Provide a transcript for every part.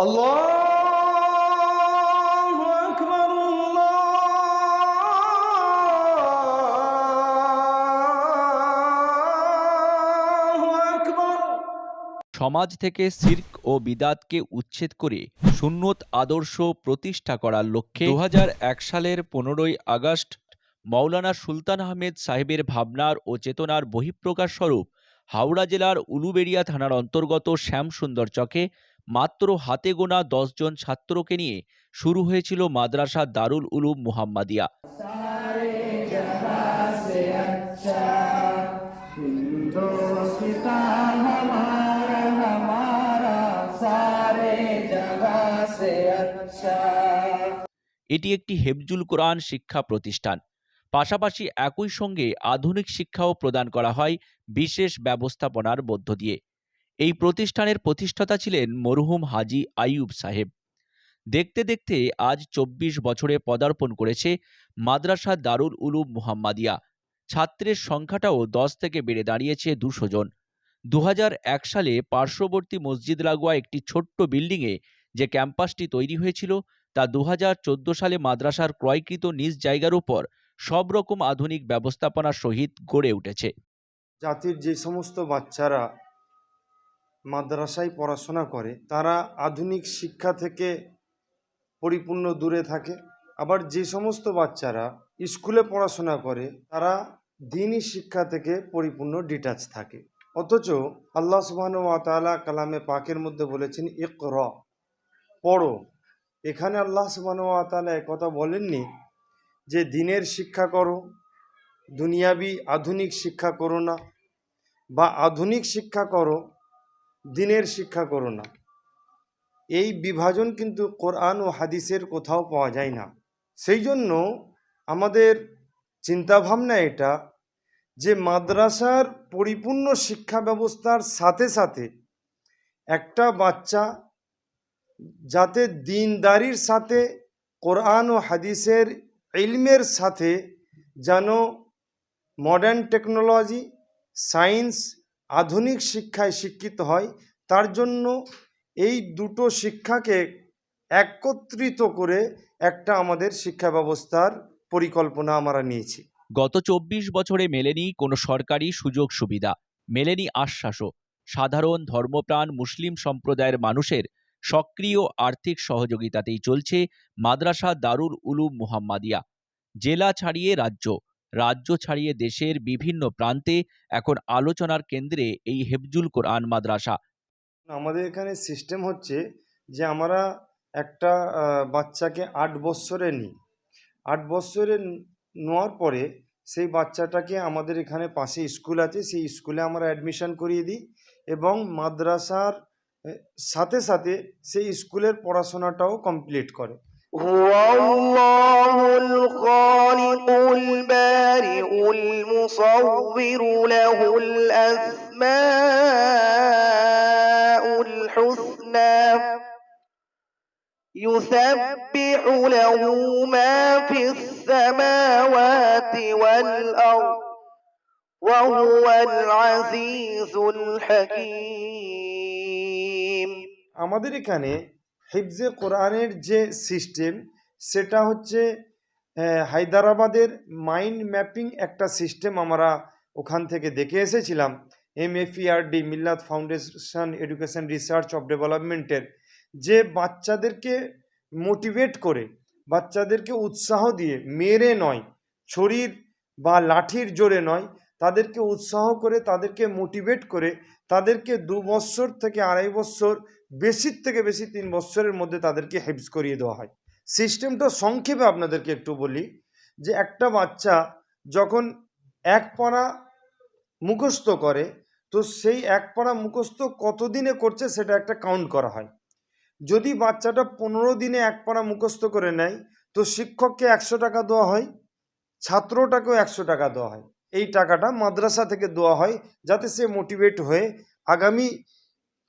الله أكبر الله أكبر সমাজ থেকে সির্ক ও বিদাতকে উচ্ছেদ করে সুন্নত আদর্শ প্রতিষ্ঠা করার লক্ষ্যে দু সালের পনেরোই আগস্ট মাওলানা সুলতান আহমেদ সাহেবের ভাবনার ও চেতনার বহিঃপ্রকাশ স্বরূপ হাওড়া জেলার উলুবেড়িয়া থানার অন্তর্গত শ্যামসুন্দর চকে মাত্র হাতে গোনা দশজন ছাত্রকে নিয়ে শুরু হয়েছিল মাদ্রাসা দারুল উলুম মুহাম্মাদিয়া। এটি একটি হেফজুল কোরআন শিক্ষা প্রতিষ্ঠান। পাশাপাশি একই সঙ্গে আধুনিক শিক্ষাও প্রদান করা হয় বিশেষ ব্যবস্থাপনার মধ্য দিয়ে। এই প্রতিষ্ঠানের প্রতিষ্ঠাতা ছিলেন মরহুম হাজি আইয়ুব সাহেব। দেখতে দেখতে আজ চব্বিশ বছরে পদার্পণ করেছে মাদ্রাসা দারুল উলুম মুহাম্মাদিয়া। ছাত্রের সংখ্যাটাও দশ থেকে বেড়ে দাঁড়িয়েছে দুশো জন। দু সালে পার্শ্ববর্তী মসজিদ লাগোয়া একটি ছোট্ট বিল্ডিংয়ে যে ক্যাম্পাসটি তৈরি হয়েছিল, তা দু হাজার চোদ্দ সালে মাদ্রাসার ক্রয়কৃত নিজ জায়গার উপর সব রকম আধুনিক ব্যবস্থাপনার সহিত গড়ে উঠেছে। জাতির যে সমস্ত বাচ্চারা মাদ্রাসায় পড়াশোনা করে, তারা আধুনিক শিক্ষা থেকে পরিপূর্ণ দূরে থাকে। আবার যে সমস্ত বাচ্চারা স্কুলে পড়াশোনা করে, তারা দিনই শিক্ষা থেকে পরিপূর্ণ ডিটাচ থাকে। অথচ আল্লাহ সুবহান তাআলা কালামে পাকের মধ্যে বলেছেন এক র পড়ো। এখানে আল্লাহ সুবহান তাআলা কথা বলেননি যে দিনের শিক্ষা করো, দুনিয়াবি আধুনিক শিক্ষা করো না। বা আধুনিক শিক্ষা করো দিনের শিক্ষা করো না। এই বিভাজন কিন্তু কোরআন ও হাদিসের কোথাও পাওয়া যায় না। সেই জন্য আমাদের চিন্তাভাবনা এটা যে মাদ্রাসার পরিপূর্ণ শিক্ষা ব্যবস্থার সাথে সাথে একটা বাচ্চা যাতে দিনদারির সাথে, কোরআন ও হাদিসের ইলমের সাথে যেন মডার্ন টেকনোলজি সায়েন্স আধুনিক শিক্ষায় শিক্ষিত হয়, তার জন্য এই দুটো শিক্ষাকে একত্রিত করে একটা আমাদের শিক্ষা ব্যবস্থার পরিকল্পনা আমরা নিয়েছি। গত চব্বিশ বছরে মেলেনি কোনো সরকারি সুযোগ সুবিধা, মেলেনি আশ্বাসও। সাধারণ ধর্মপ্রাণ মুসলিম সম্প্রদায়ের মানুষের সক্রিয় আর্থিক সহযোগিতাতেই চলছে মাদ্রাসা দারুল উলুম মুহাম্মাদিয়া, জেলা ছাড়িয়ে রাজ্য। রাজ্য ছাড়িয়ে দেশের বিভিন্ন প্রান্তে এখন আলোচনার কেন্দ্রে এই হেফজুল কোরআন মাদ্রাসা। আমাদের এখানে সিস্টেম হচ্ছে যে আমরা একটা বাচ্চাকে আট বৎসরে নিই। আট বৎসরে নেওয়ার পরে সেই বাচ্চাটাকে আমাদের এখানে পাশে স্কুল আছে, সেই স্কুলে আমরা অ্যাডমিশন করিয়ে দিই এবং মাদ্রাসার সাথে সাথে সেই স্কুলের পড়াশোনাটাও কমপ্লিট করে। هو الله الخالق البارئ المصور له الأسماء الحسنى يسبح له ما في السماوات والأرض وهو العزيز الحكيم আমাদের এখানে হিফজে কোরআনের যে সিস্টেম, সেটা হচ্ছে হায়দ্রাবাদের মাইন্ড ম্যাপিং একটা সিস্টেম আমরা ওখান থেকে দেখে এসেছিলাম। M এফিআরডি Millat foundation education research of ডেভেলপমেন্টের, যে বাচ্চাদেরকে মোটিভেট করে, বাচ্চাদেরকে উৎসাহ দিয়ে, মেরে নয়, ছড়ির বা লাঠির জোরে নয়, তাদেরকে উৎসাহ করে, তাদেরকে মোটিভেট করে, তাদেরকে দু বৎসর থেকে আড়াই বৎসর বেশির থেকে বেশি তিন বৎসরের মধ্যে তাদেরকে হেফজ করিয়ে দেওয়া হয়। সিস্টেমটা সংক্ষেপে আপনাদেরকে একটু বলি যে একটা বাচ্চা যখন এক পাড়া মুখস্থ করে, তো সেই এক পাড়া মুখস্থ কতদিনে করছে সেটা একটা কাউন্ট করা হয়। যদি বাচ্চাটা পনেরো দিনে এক পাড়া মুখস্থ করে নেয়, তো শিক্ষককে একশো টাকা দেওয়া হয়, ছাত্রটাকেও একশো টাকা দেওয়া হয়। এই টাকাটা মাদ্রাসা থেকে দেওয়া হয় যাতে সে মোটিভেট হয়ে আগামী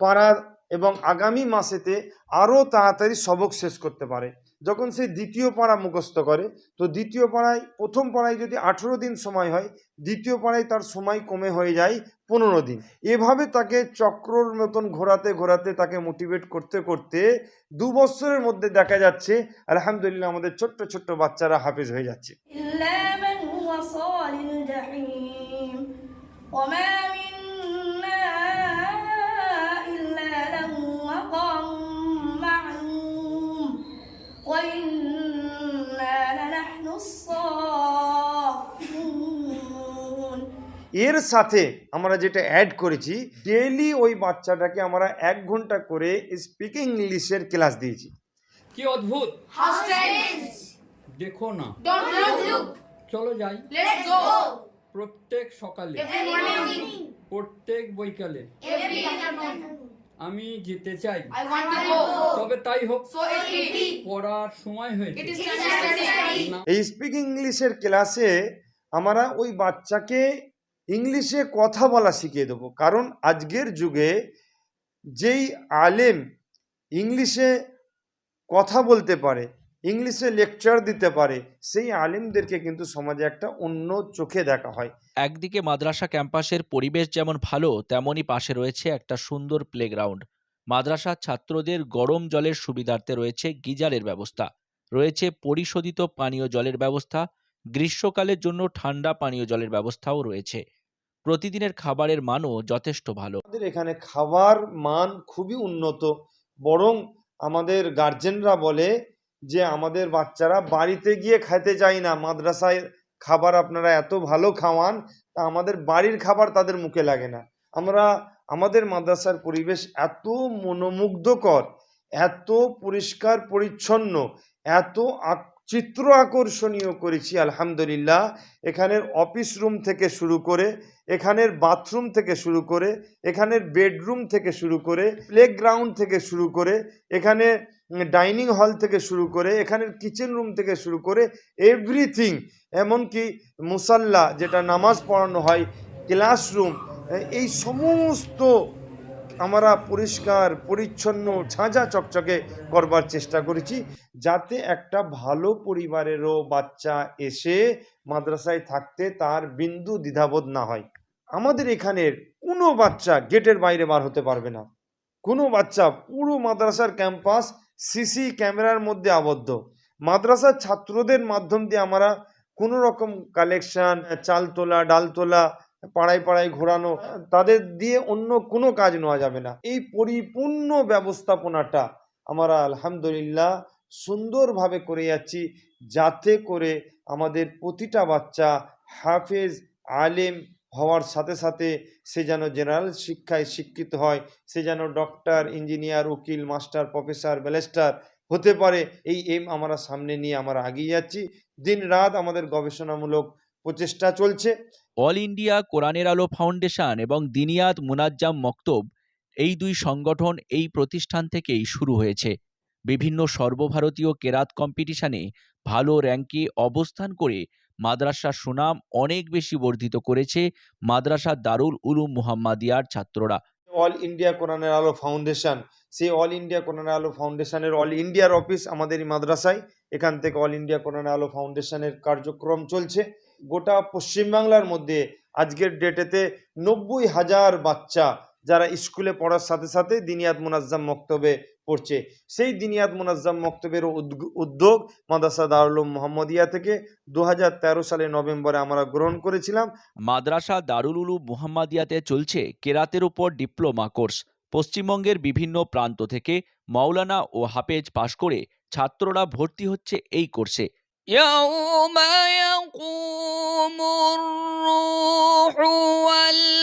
পাড়ার এবং আগামী মাসেতে আরও তাড়াতাড়ি সবক শেষ করতে পারে। যখন সে দ্বিতীয় পাড়া মুখস্থ করে, তো দ্বিতীয় পাড়ায়, প্রথম পাড়ায় যদি আঠেরো দিন সময় হয়, দ্বিতীয় পাড়ায় তার সময় কমে হয়ে যায় পনেরো দিন। এভাবে তাকে চক্রর মতন ঘোরাতে ঘোরাতে তাকে মোটিভেট করতে করতে দু বছরের মধ্যে দেখা যাচ্ছে, আলহামদুলিল্লাহ আমাদের ছোট্ট ছোট্ট বাচ্চারা হাফেজ হয়ে যাচ্ছে। এর সাথে আমরা যেটা অ্যাড করেছি ডেলি ওই বাচ্চাটাকে আমরা এক ঘণ্টা করে স্পিকিং ইংলিশের ক্লাস দিয়েছি। কি অদ্ভুত! দেখো না। চলো যাই। প্রত্যেক সকালে প্রত্যেক বৈকালে আমি যেতে চাই। তবে তাই হোক। পড়ার সময় হয়েছে। না এই স্পিকিং ইংলিশের ক্লাসে আমরা ওই বাচ্চাকে ইংলিশে কথা বলা শিখিয়ে দেবো। কারণ আজকের যুগে যেই আলেম ইংলিশে কথা বলতে পারে, ইংলিশে লেকচার দিতে পারে, সেই আলেমদেরকে কিন্তু সমাজে একটা অন্য চোখে দেখা হয়। একদিকে মাদ্রাসা ক্যাম্পাসের পরিবেশ যেমন ভালো, তেমনই পাশে রয়েছে একটা সুন্দর প্লেগ্রাউন্ড মাদ্রাসার ছাত্রদের গরম জলের সুবিধার্থে রয়েছে গিজারের ব্যবস্থা। রয়েছে পরিশোধিত পানীয় জলের ব্যবস্থা গ্রীষ্মকালের জন্য ঠান্ডা পানীয় জলের ব্যবস্থাও রয়েছে। প্রতিদিনের খাবারের মানও যথেষ্ট ভালো। আমাদের এখানে খাবার মান খুবই উন্নত, বরং আমাদের গার্জেনরা বলে যে আমাদের বাচ্চারা বাড়িতে গিয়ে খেতে চায় না। মাদ্রাসায় খাবার আপনারা এত ভালো খাওয়ান, তা আমাদের বাড়ির খাবার তাদের মুখে লাগে না। আমরা, আমাদের মাদ্রাসার পরিবেশ এত মনোমুগ্ধকর, এত পরিষ্কার পরিচ্ছন্ন, এত চিত্র আকর্ষণীয় করেছি, আলহামদুলিল্লাহ। এখানের অফিস রুম থেকে শুরু করে, এখানের বাথরুম থেকে শুরু করে, এখানের বেডরুম থেকে শুরু করে প্লেগ্রাউন্ড থেকে শুরু করে, এখানে ডাইনিং হল থেকে শুরু করে, এখানের কিচেন রুম থেকে শুরু করে এভরিথিং এমনকি মুসাল্লা, যেটা নামাজ পড়ানো হয় ক্লাসরুম এই সমস্ত আমরা পরিষ্কার, পরিচ্ছন্ন, ঝাঁঝা চকচকে করবার চেষ্টা করেছি যাতে একটা ভালো পরিবারেরও বাচ্চা এসে মাদ্রাসায় থাকতে তার বিন্দু দ্বিধাবোধ না হয়। আমাদের এখানের কোনো বাচ্চা গেটের বাইরে বার হতে পারবে না। কোনো বাচ্চা পুরো মাদ্রাসার ক্যাম্পাস সিসি ক্যামেরার মধ্যে আবদ্ধ। মাদ্রাসার ছাত্রদের মাধ্যম দিয়ে আমরা কোনো রকম কালেকশন চাল তোলা ডাল তোলা পাড়ায় পাড়ায় ঘোরানো, তাদের দিয়ে অন্য কোনো কাজ নেওয়া যাবে না। এই পরিপূর্ণ ব্যবস্থাপনাটা আমরা আলহামদুলিল্লাহ সুন্দরভাবে করে যাচ্ছি, যাতে করে আমাদের প্রতিটা বাচ্চা হাফেজ, আলেম হওয়ার সাথে সাথে সে যেন জেনারেল শিক্ষায় শিক্ষিত হয়, সে যেন ডক্টর, ইঞ্জিনিয়ার, উকিল, মাস্টার, প্রফেসর, ব্যারিস্টার হতে পারে, এই এম আমরা সামনে নিয়ে আমরা এগিয়ে যাচ্ছি। দিন রাত আমাদের গবেষণামূলক প্রচেষ্টা চলছে। অল ইন্ডিয়া কোরআনের আলো ফাউন্ডেশন এবং দিনিয়াত মুনাজ্জাম মক্তব এই দুই সংগঠন এই প্রতিষ্ঠান থেকেই শুরু হয়েছে। বিভিন্ন সর্বভারতীয় কেরাত কম্পিটিশনে ভালো র্যাঙ্কে অবস্থান করে মাদ্রাসার সুনাম অনেক বেশি বর্ধিত করেছে মাদ্রাসা দারুল উলুম মুহাম্মাদিয়ার ছাত্ররা। অল ইন্ডিয়া কোরআনের আলো ফাউন্ডেশন সেই অল ইন্ডিয়া কোরআনের আলো ফাউন্ডেশনের অল ইন্ডিয়ার অফিস আমাদের এই মাদ্রাসায়। এখান থেকে অল ইন্ডিয়া কোরআনের আলো ফাউন্ডেশনের কার্যক্রম চলছে। গোটা পশ্চিমবাংলার মধ্যে আজকের ডেটেতে নব্বই হাজার বাচ্চা যারা স্কুলে পড়ার সাথে সাথে দিনিয়াত মুনাজ্জাম মক্তবে পড়ছে সেই দিনিয়াত মুনাজ্জাম মক্তবের উদ্গ- উদ্যোগ মাদ্রাসা দারুল মোহাম্মদিয়া থেকে দু সালে নভেম্বরে আমরা গ্রহণ করেছিলাম মাদ্রাসা দারুল উলুম মুহাম্মাদিয়াতে চলছে কেরাতের উপর ডিপ্লোমা কোর্স পশ্চিমবঙ্গের বিভিন্ন প্রান্ত থেকে মাওলানা ও হাফেজ পাশ করে ছাত্ররা ভর্তি হচ্ছে এই কোর্সে يوم الروح والملائكة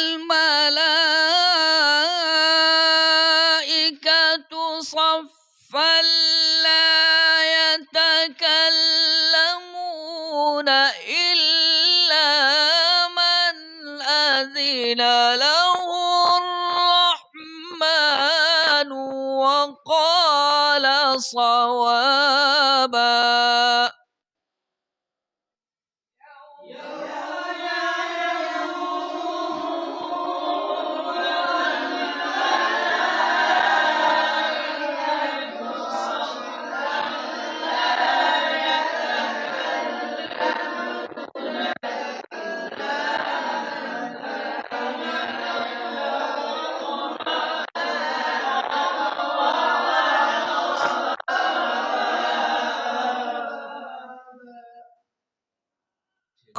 صفا لا يتكلمون إلا من أذن له الرحمن وقال صوابا.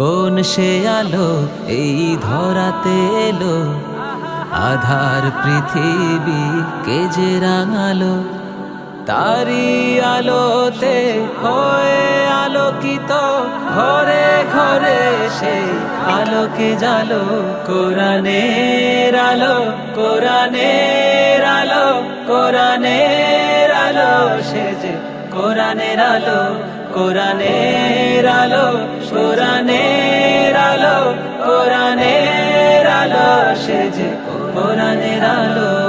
কোন সে আলো এই ধরাতে এলো? আধার পৃথিবী কে যে রাঙালো? তারি আলোতে হয়ে আলোকিত, ঘরে ঘরে সে আলোকে জালো। কোরআনের আলো কোরআনের আলো কোরআনের আলো, সে যে কোরআনের আলো। কোরআনের আলো কোরআনের আলো কোরআনের আলো সে যে কোরআনের আলো।